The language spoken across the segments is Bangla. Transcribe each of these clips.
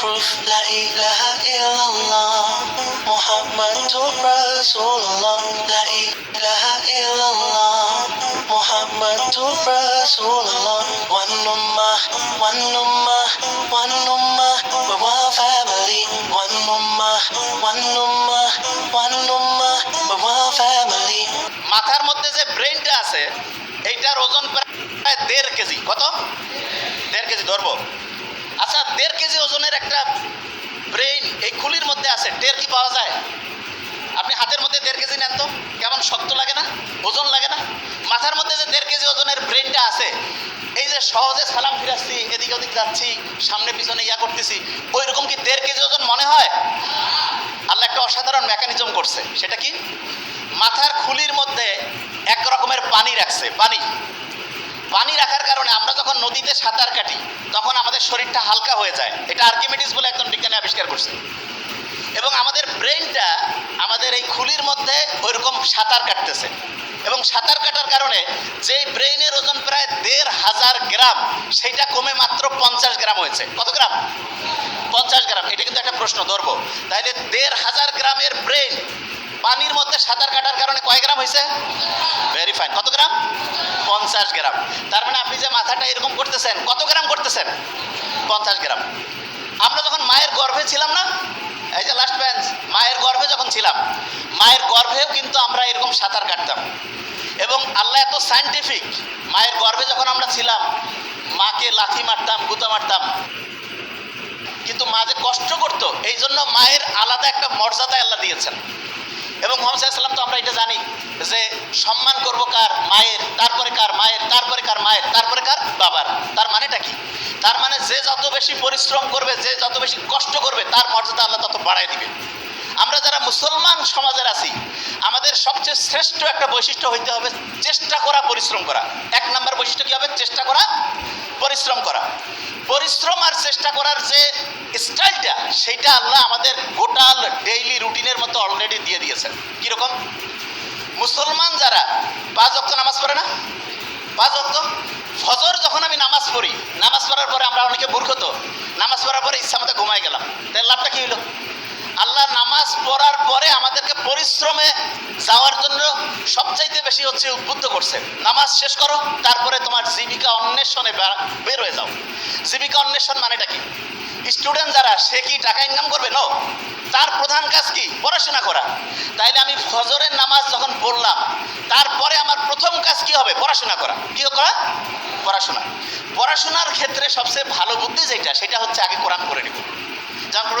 proof La ilaha illallah Muhammadur Rasulullah La ilaha illallah Muhammadur Rasulullah One ummah, one ummah, one ummah We're one family One ummah, one ummah, one ummah We're one family মাথার মধ্যে যে ব্রেনটা আছে এইটার ওজন প্রায় দেড় কেজি কত দেড় কেজি ধরবো আচ্ছা দেড় কেজি ওজনের একটা ব্রেইন এই খুলির মধ্যে আছে টের কি পাওয়া যায়? আপনি হাতের মধ্যে দেড় কেজি নেন তো, কেমন শক্ত লাগে না? ওজন লাগে না? মাথার মধ্যে যে দেড় কেজি ওজনের ব্রেনটা আছে, এই যে সহজে সালাম ফিরাচ্ছি, এদিক ওদিক যাচ্ছি, সামনে পিছনে ইয়া করতেছি ওই রকম কি দেড় কেজি ওজন মনে হয়? আল্লাহ একটা অসাধারণ মেকানিজম করছে। সেটা কি? মাথার খুলির মধ্যে এক রকমের পানি রাখছে, পানি। পানি রাখার কারণে আমরা যখন নদীতে সাঁতার কাটি তখন আমাদের শরীরটা হালকা হয়ে যায়। এটা আর্কিমিডিস বলে একজন বিজ্ঞানী আবিষ্কার করছে। এবং আমাদের ব্রেনটা আমাদের এই খুলির মধ্যে ওইরকম সাঁতার কাটতেছে। এবং সাঁতার কাটার কারণে যেই ব্রেইনের ওজন প্রায় দেড় হাজার গ্রাম, সেইটা কমে মাত্র পঞ্চাশ গ্রাম হয়েছে। কত গ্রাম? পঞ্চাশ গ্রাম। এটা কিন্তু একটা প্রশ্ন, ধরবো। তাইলে দেড় হাজার গ্রামের ব্রেন পানির মধ্যে সাঁতার কাটার কারণে কয় গ্রাম হয়েছে? ভেরি ফাইন কত গ্রাম? পঞ্চাশ গ্রাম। তার মানে আপনি যে মাথাটা এরকম করতেছেন, কত গ্রাম করতেছেন? পঞ্চাশ গ্রাম। আমরা যখন মায়ের গর্ভে ছিলাম না, এই যে লাস্ট বেঞ্চ মায়ের গর্ভে যখন ছিলাম, মায়ের গর্ভেও কিন্তু আমরা এরকম সাঁতার কাটতাম। এবং আল্লাহ এত সায়েন্টিফিক মায়ের গর্ভে যখন আমরা ছিলাম, মাকে লাথি মারতাম, গুতা মারতাম। কিন্তু মা যে কষ্ট করতো, এই জন্য মায়ের আলাদা একটা মর্যাদা আল্লাহ দিয়েছেন। এবং মোহাম্মদ সাল্লাম তো আমরা এটা জানি যে সম্মান করব কার মায়ের, তারপরে কার মায়ের, তারপরে কার মায়ের, তারপরে কার বাবার। তার মানেটা কি? তার মানে যে যত বেশি পরিশ্রম করবে, যে যত বেশি কষ্ট করবে, তার মর্যাদা আল্লাহ তত বাড়ায় দিবে। আমরা যারা মুসলমান সমাজের আছি, আমাদের সবচেয়ে শ্রেষ্ঠ একটা বৈশিষ্ট্য হইতে হবে চেষ্টা করা, পরিশ্রম করা। এক নম্বর বৈশিষ্ট্য কি হবে? চেষ্টা করা, পরিশ্রম করা। পরিশ্রম আর চেষ্টা করার যে স্টাইলটা, সেইটা আল্লাহ আমাদের গোটাল ডেইলি রুটিনের মতো অলরেডি দিয়ে দিয়েছেন। কীরকম? মুসলমান যারা পাঁচ অক্ত নামাজ পড়ে না? পাঁচ অক্ত ফজর যখন আমি নামাজ পড়ি, নামাজ পড়ার পরে আমরা অনেকে মূর্খ তো, নামাজ পড়ার পরে ইচ্ছা মতো ঘুমাই গেলাম। তাই লাভটা কী হলো আল্লাহ নামাজ পড়ার পরে আমাদেরকে পরিশ্রমে যাওয়ার জন্য সবচাইতে বেশি হচ্ছে উদ্বুদ্ধ করছে। নামাজ শেষ করো, তারপরে তোমার জীবিকা অন্বেষণে বের হয়ে যাও। জীবিকা অন্বেষণ মানেটা কি? স্টুডেন্ট যারা, সে কি টাকা ইনকাম করবে? নো তার প্রধান কাজ কি? পড়াশোনা করা। তাইলে আমি ফজরের নামাজ যখন পড়লাম, তারপরে আমার প্রথম কাজ কি হবে? পড়াশোনা করা। কি করা? পড়াশোনা। পড়াশোনার ক্ষেত্রে সবচেয়ে ভালো বুদ্ধি যেটা, সেটা হচ্ছে আগে কোরআন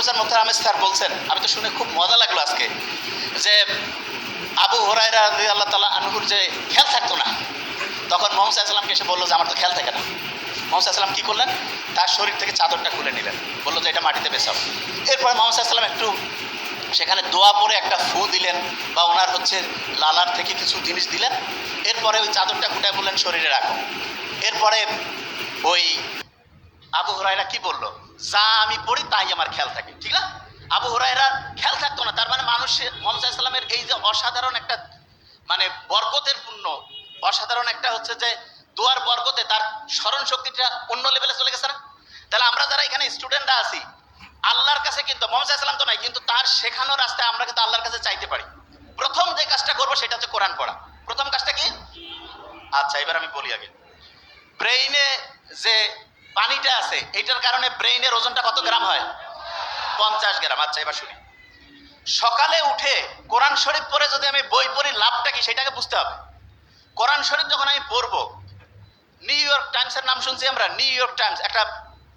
প্রফেসর মুখতার আহমেদ স্যার বলছেন, আমি তো শুনে খুব মজা লাগল আজকে, যে আবু হরাইরা আল্লাহ তালা আনহুর যে খেয়াল থাকতো না, তখন মোহাম্মদ সাল্লামকে এসে বলল যে আমার তো খেয়াল থাকে না। মোহাম্মদ সাল্লাম কী করলেন? তার শরীর থেকে চাদরটা খুলে নিলেন, বলল যে এটা মাটিতে বেসাও এরপরে মোহাম্মদ সাল্লাম একটু সেখানে দোয়া পরে একটা ফু দিলেন, বা ওনার হচ্ছে লালার থেকে কিছু জিনিস দিলেন। এরপরে ওই চাদরটা খুঁটে বললেন, শরীরে রাখো। এরপরে হরাইরা কি বলল? যা আমি পড়ি তাই আমার খেয়াল থাকে, ঠিক না? আবু হরাইরা খেয়াল থাকতো না, তার মানে মানুষের মোহাম্মদ ইসলামের এই যে অসাধারণ একটা মানে বরকতের পূর্ণ, অসাধারণ একটা হচ্ছে যে দোয়ার বরকতে তার স্মরণ শক্তিটা অন্য লেভেলে চলে গেছে না? তাহলে আমরা যারা এখানে স্টুডেন্টরা আছি, আল্লাহর কাছে কিন্তু, মোহাম্মদ ইসলাম তো নাই, কিন্তু তার শেখানো রাস্তায় আমরা কিন্তু আল্লাহর কাছে চাইতে পারি। প্রথম যে কাজটা করব সেটা হচ্ছে কোরআন পড়া। প্রথম কাজটা কি? আচ্ছা এবার আমি বলি আগে। ব্রেইনে যে পানিটা আছে, এটার কারণে ব্রেইনের ওজনটা কত গ্রাম হয়? পঞ্চাশ গ্রাম। আচ্ছা এবার শুনি। সকালে উঠে কোরআন শরীফ পড়ে যদি আমি বই পড়ি, লাভটা কি সেটাকে বুঝতে হবে। কোরআন শরীফ যখন আমি পড়ব, নিউ ইয়র্ক টাইমসের নাম শুনছি আমরা, নিউ ইয়র্ক টাইমস, একটা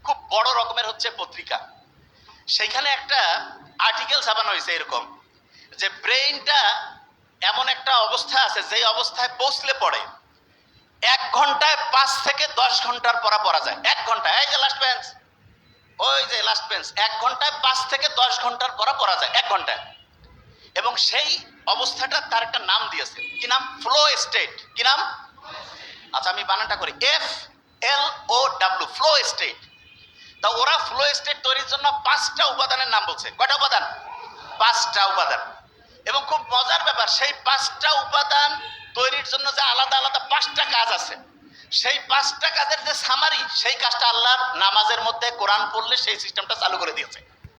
খুব বড় রকমের হচ্ছে পত্রিকা। সেইখানে একটা আর্টিকেল ছাপানো হয়েছে এরকম, যে ব্রেইনটা এমন একটা অবস্থা আছে, যেই অবস্থায় পৌঁছলে পড়ে। এক ঘন্টায় পাঁচ থেকে দশ ঘণ্টার পড়া পড়া যায়। এক ঘন্টায়। এই যে লাস্ট বেঞ্চ ওই যে লাস্ট বেঞ্চ এক ঘন্টায় পাঁচ থেকে দশ ঘণ্টার পড়া পড়া যায়। এক ঘন্টায়। এবং সেই অবস্থাটা তার একটা নাম দিয়েছে। কি নাম? ফ্লো স্টেট কি নাম? আচ্ছা আমি বানানটা করি। F L O W flow state তা ওরা ফ্লো স্টেট তৈরির জন্য পাঁচটা উপাদানের নাম বলছে। কয়টা উপাদান? পাঁচটা উপাদান। এবং খুব মজার ব্যাপার, সেই পাঁচটা উপাদান তৈরির জন্য যে আলাদা আলাদা পাঁচটা কাজ আছে, সেই পাঁচটা কাজের যে সামারি সেই কাজটা আল্লাহর নামাজের মধ্যে কোরআন পড়লে সেই সিস্টেমটা চালু করে দিয়েছে।